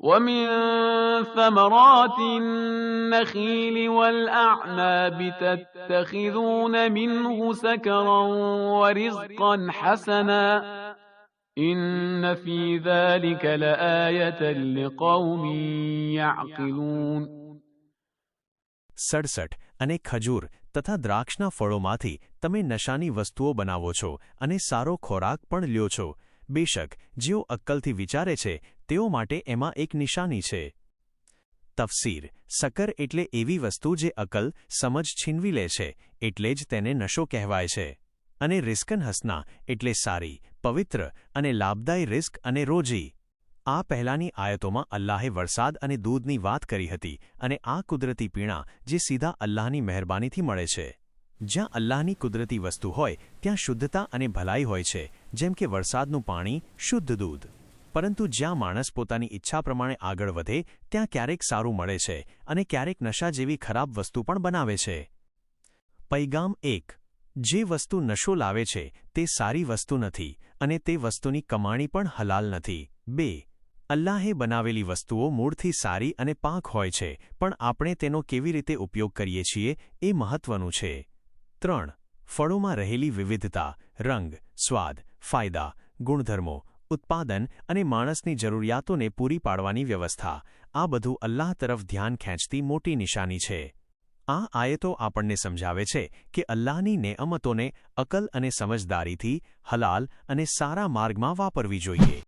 ومن ثمرات النخيل والأعناب تتخذون منه سكرا ورزقا حسنا إن في ذلك لآية لقوم يعقلون સડસઠ અને ખજૂર તથા દ્રાક્ષના ફળોમાંથી તમે નશાની વસ્તુઓ બનાવો છો અને સારો ખોરાક પણ લ્યો છો બેશક જેઓ અક્કલથી વિચારે છે તેઓ માટે એમાં એક નિશાની છે. તફસીર, સકર એટલે એવી વસ્તુ જે અકલ, સમજ છીનવી લે છે, એટલે જ તેને નશો કહેવાય છે. અને રિસ્કન હસના, એટલે સારી, પવિત્ર અને લાભદાયી રિસ્ક અને રોજી. આ પહેલાંની આયતોમાં અલ્લાહે વરસાદ અને દૂધની વાત કરી હતી અને આ કુદરતી પીણા જે સીધા અલ્લાહની મહેરબાનીથી મળે છે. જ્યાં અલ્લાહની કુદરતી વસ્તુ હોય, ત્યાં શુદ્ધતા અને ભલાઈ હોય છે, જેમ કે વરસાદનું પાણી, શુદ્ધ દૂધ. પરંતુ જ્યાં માણસ પોતાની ઈચ્છા પ્રમાણે આગળ વધે, ત્યાં ક્યારેક સારું મળે છે અને ક્યારેક નશા જેવી ખરાબ વસ્તુ પણ બનાવે છે. પૈગામ એક, જે વસ્તુ નશો લાવે છે, તે સારી વસ્તુ નથી અને તે વસ્તુની કમાણી પણ હલાલ નથી. બે, અલ્લાહે બનાવેલી વસ્તુઓ મૂળથી સારી અને પાંખ હોય છે, પણ આપણે તેનો કેવી રીતે ઉપયોગ કરીએ છીએ એ મહત્વનું છે. ત્રણ, ફળોમાં રહેલી વિવિધતા, રંગ, સ્વાદ, ફાયદા, ગુણધર્મો ઉત્પાદન અને માણસની જરૂરિયાતોને પૂરી પાડવાની વ્યવસ્થા. આ બધું અલ્લાહ તરફ ધ્યાન ખેંચતી મોટી નિશાની છે. આ આયતો આપણને સમજાવે છે કે અલ્લાહની નેઅમતોને અકલ અને સમજદારીથી, હલાલ અને સારા માર્ગમાં વાપરવી જોઈએ.